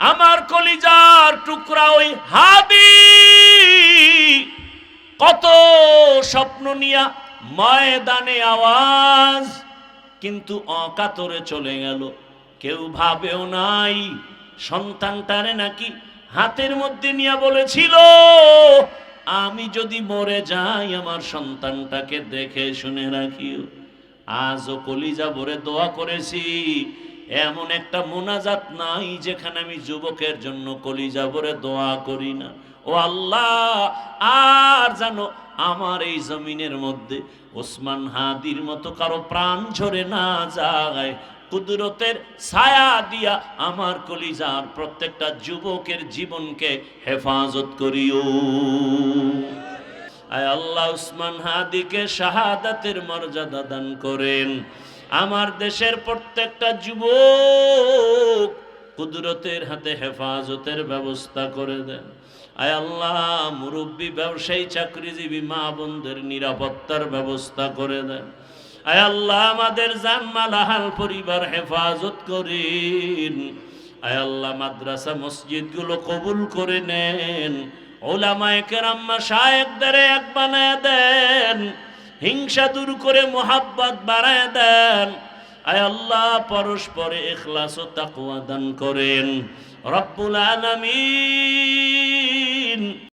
আমার কলিজার টুকরা ওই হাবি। কত স্বপ্ন নিয়া ময়দানে আওয়াজ, কিন্তু অকাতরে চলে গেল। কেউ ভাবেও নাই, সন্তান সন্তানটারে নাকি হাতের মধ্যে নিয়ে বলেছিল, আমি যদি মরে যাই, আমার সন্তানটাকে দেখে শুনে রাখিও। আজও কলিজা ভরে দোয়া করেছি এমন একটা মোনাজাত নাই যেখানে আমি যুবকের জন্য কলিজা ভরে দোয়া করি না। ও আল্লাহ, আর জানো আমার এই জমিনের মধ্যে ওসমান হাদির মতো কারও প্রাণ ঝরে না যায়, কুদরতের ছায়া দিয়া আমার কলিজার প্রত্যেকটা যুবকের জীবনকে হেফাজত করিও। আয় আল্লাহ উসমান হাদিকে শাহাদাতের মর্যাদা দান করেন। আমার দেশের প্রত্যেকটা যুবক কুদরতের হাতে হেফাজতের ব্যবস্থা করে দেন। আয় আল্লাহ, মুরব্বী, ব্যবসায়ী, চাকরিজীবী, মা বোনদের নিরাপত্তার ব্যবস্থা করে দেন। আয় আল্লাহ, আমাদের জানমাল, আহাল পরিবার হেফাজত করেন। আয় আল্লাহ, মাদ্রাসা, মসজিদগুলো কবুল করে নেন। ওলামায়ে কেরাম্মা শায়েকদের এক বানায় দেন। হিংসা দূর করে মোহাব্বত বাড়ায় দেন। আয় আল্লাহ, পরস্পরে এখলাস ও তাকুয়া দান করেন। রব্বুল আলামিন।